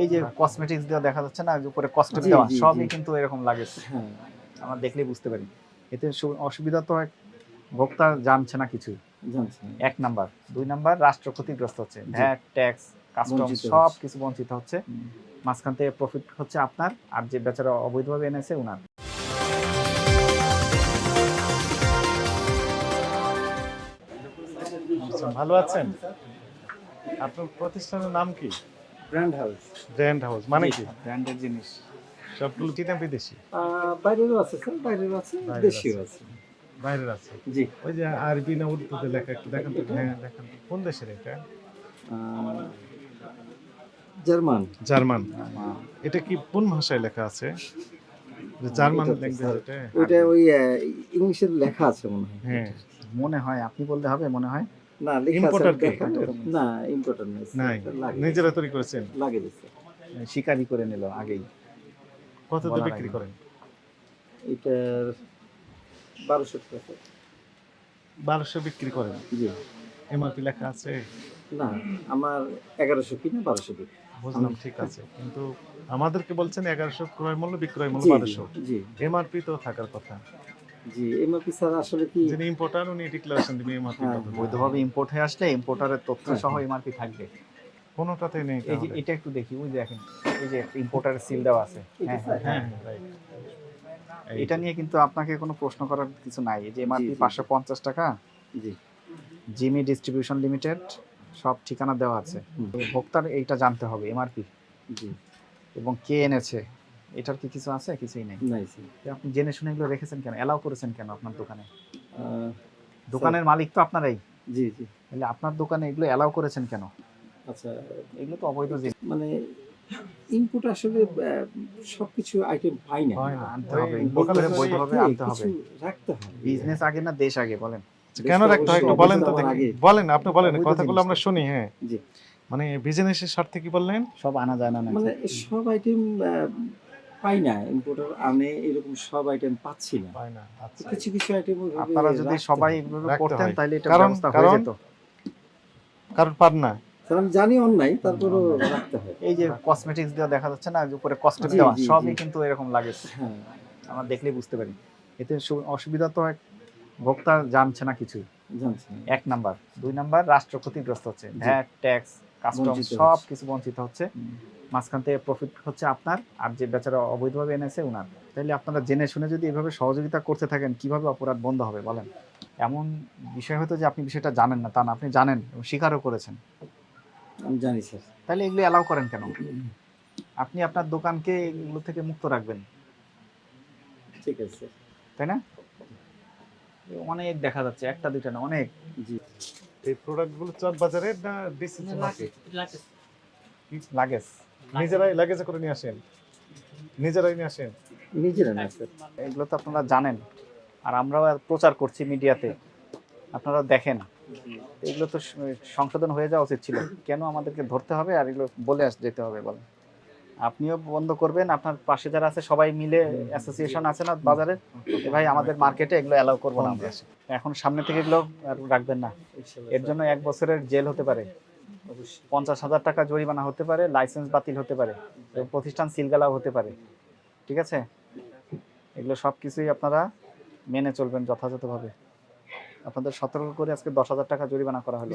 এই যে কসমেটিক্স দেওয়া দেখা যাচ্ছে না উপরে কস্টিউম দেওয়া সবই কিন্তু এরকম লাগে। হ্যাঁ। আমরা দেখলেই বুঝতে পারি। এতে অসুবিধা তো এক ভোক্তা জানছে না কিছু। এক নাম্বার। দুই নাম্বার রাষ্ট্র ক্ষতিগ্রস্ত হচ্ছে। ভ্যাট ট্যাক্স কাস্টম সব কিছু বঞ্চিত হচ্ছে। মাঝখান থেকে প্রফিট হচ্ছে আপনার আর যে বেচারা অবৈধভাবে এনেছে উনার। আচ্ছা, ভালো আছেন? আপনার প্রতিষ্ঠানের নাম কি? ব্র্যান্ড হাউস ব্র্যান্ড হাউস মানে কি? ব্র্যান্ডেড জিনিস। সবগুলো চিনা বিদেশি? বাইরেরও আছে স্যার বাইরেরও আছে দেশীয় আছে। বাইরের আছে? জি। ওই যে আরবি না উর্দুতে লেখা একটু দেখান তো হ্যাঁ দেখান কোন দেশের এটা? জার্মান। জার্মান। এটা কি কোন ভাষায় লেখা আছে? জার্মান ল্যাঙ্গুয়েজ এটা? ওই আহ, ইংলিশের লেখা আছে মনে হয়। হ্যাঁ। মনে হয় আপনি বললে হবে মনে হয়। না লেখা কে? না ইম্পোর্টার নাই স্যার, নাই এটা লাগে নিজেরা তৈরি করেছেন? লাগে দিচ্ছে শিকারি করে নিল আগেই। কততে বলার বিক্রি করেন? এটার বারোশো টাকা বারোশো বিক্রি করেন? জি। এমআরপি লেখা আছে? না আমার এগারোশো কিনা বারোশো বুঝলাম ঠিক আছে। কিন্তু আমাদেরকে বলছেন এগারোশো ক্রয় মূল্য বিক্রয় মূল্য বারোশো। এমআরপি তো থাকার কথা। জি এমআরপি স্যার আসলে কি যিনি ইম্পোর্টার উনি ডিক্লারেশন দিবেন এমআরপি হ্যাঁ, কত বৈধভাবে ইম্পোর্ট হয়ে আসলে ইম্পোর্টারের তথ্য হ্যাঁ, সহ। এমআরপি থাকবে। কোনোটাতে নেই এই যে এটা একটু দেখি ওই দেখেন এই যে ইম্পোর্টারের সিল দেওয়া আছে। হ্যাঁ হ্যাঁ। রাইট এটা নিয়ে কিন্তু আপনাকে কোনো প্রশ্ন করার কিছু নাই। যে এমআরপি জি। পাঁচশো পঞ্চাশ টাকা জি। জিমি ডিস্ট্রিবিউশন লিমিটেড সব ঠিকানা দেওয়া আছে। ভোক্তার এইটা জানতে হবে এমআরপি জি। এবং কে এনেছে এটার কি কিছু আছে? কিছুই নেই। নাই স্যার আপনি জেনে শুনে এগুলো রেখেছেন কেন? এলাও করেছেন কেন আপনার দোকানে? দোকানের মালিক তো আপনারাই। জি জি। তাহলে আপনার দোকানে এগুলো এলাও করেছেন কেন? আচ্ছা এগুলো তো অবৈধ জিনিস। মানে ইনপুট আসলে সবকিছু আইটেম পাই না। হয় না। আনতে হবে। দোকানে করে বৈধ কিছু আনতে হবে। রাখতে হবে। বিজনেস আগে না দেশ আগে বলেন? আচ্ছা, কেন রাখতে হয় একটু বলেন তো দেখি। বলেন আপনি বলেন কথাগুলো আমরা শুনি হ্যাঁ। জি। মানে বিজনেসের স্বার্থে কি বললেন? সব আনা যায় না মানে সব আইটেম পাই না ইম্পোর্টার আনে এরকম সব আইটেম পাচ্ছি না। আচ্ছা। কিছু কিছু আইটেম আপনারা যদি সবাই করতেন তাহলে এটা ব্যবস্থা হয়ে যেত। কারণ পার না আমি জানি অন্যায় তারপরও রাখতে হয়। এই যে কসমেটিক্স দেওয়া দেখা যাচ্ছে না উপরে কস্টিউম দেওয়া সবই কিন্তু এরকম লাগে। হ্যাঁ। আমরা দেখলেই বুঝতে পারি। এতে অসুবিধা তো ভোক্তা জানছে না কিছু। এক নাম্বার। দুই নাম্বার রাষ্ট্র ক্ষতিগ্রস্ত হচ্ছে। ভ্যাট ট্যাক্স কাস্টম সব। কিছু বঞ্চিত হচ্ছে। মাঝখান থেকে প্রফিট হচ্ছে আপনার আর যে বেচারা অবৈধভাবে এনেছে ওনার তাহলে আপনারা জেনে শুনে যদি এভাবে সহযোগিতা করতে থাকেন কীভাবে অপরাধ বন্ধ হবে বলেন? এমন বিষয় হয়তো যে আপনি বিষয়টা জানেন না তা না আপনি জানেন স্বীকারও করেছেন। আমি জানি স্যার। তাহলে এগুলো অ্যালাউ করেন কেন? আপনি আপনার দোকানকে এগুলো থেকে মুক্ত রাখবেন। ঠিক আছে স্যার। তাই না? অনেক দেখা যাচ্ছে একটা দুইটা না অনেক। জি। এই প্রোডাক্টগুলো চক বাজারে না ডিসিশন মার্কেট লাগেজ নিজেরাই লাগেজে করে নিয়ে আসেন? নিজেরাই নিয়ে আসেন? নিজেরা নিয়ে আসেন। এগুলো তো আপনারা জানেন আর আমরাও প্রচার করছি মিডিয়াতে। আপনারা দেখেন। এগুলো তো সংশোধন হয়ে যাওয়া উচিত ছিল। কেন আমাদেরকে ধরতে হবে? আর এগুলো বলে আস যেতে হবে বলেন। আপনিও বন্ধ করবেন। আপনার পাশে যারা আছে সবাই মিলে অ্যাসোসিয়েশন আছে না বাজারে ভাই আমাদের মার্কেটে এগুলো অ্যালাউ করব না আমরা। এখন সামনে থেকে এগুলো রাখবেন না। এর জন্য এক বছরের জেল হতে পারে। পঞ্চাশ হাজার টাকা জরিমানা হতে পারে লাইসেন্স বাতিল হতে পারে প্রতিষ্ঠান সিলগালাও হতে পারে। ঠিক আছে? এগুলো সব কিছুই আপনারা মেনে চলবেন যথাযথভাবে। আপনাদের সতর্ক করে আজকে দশ হাজার টাকা জরিমানা করা হলো।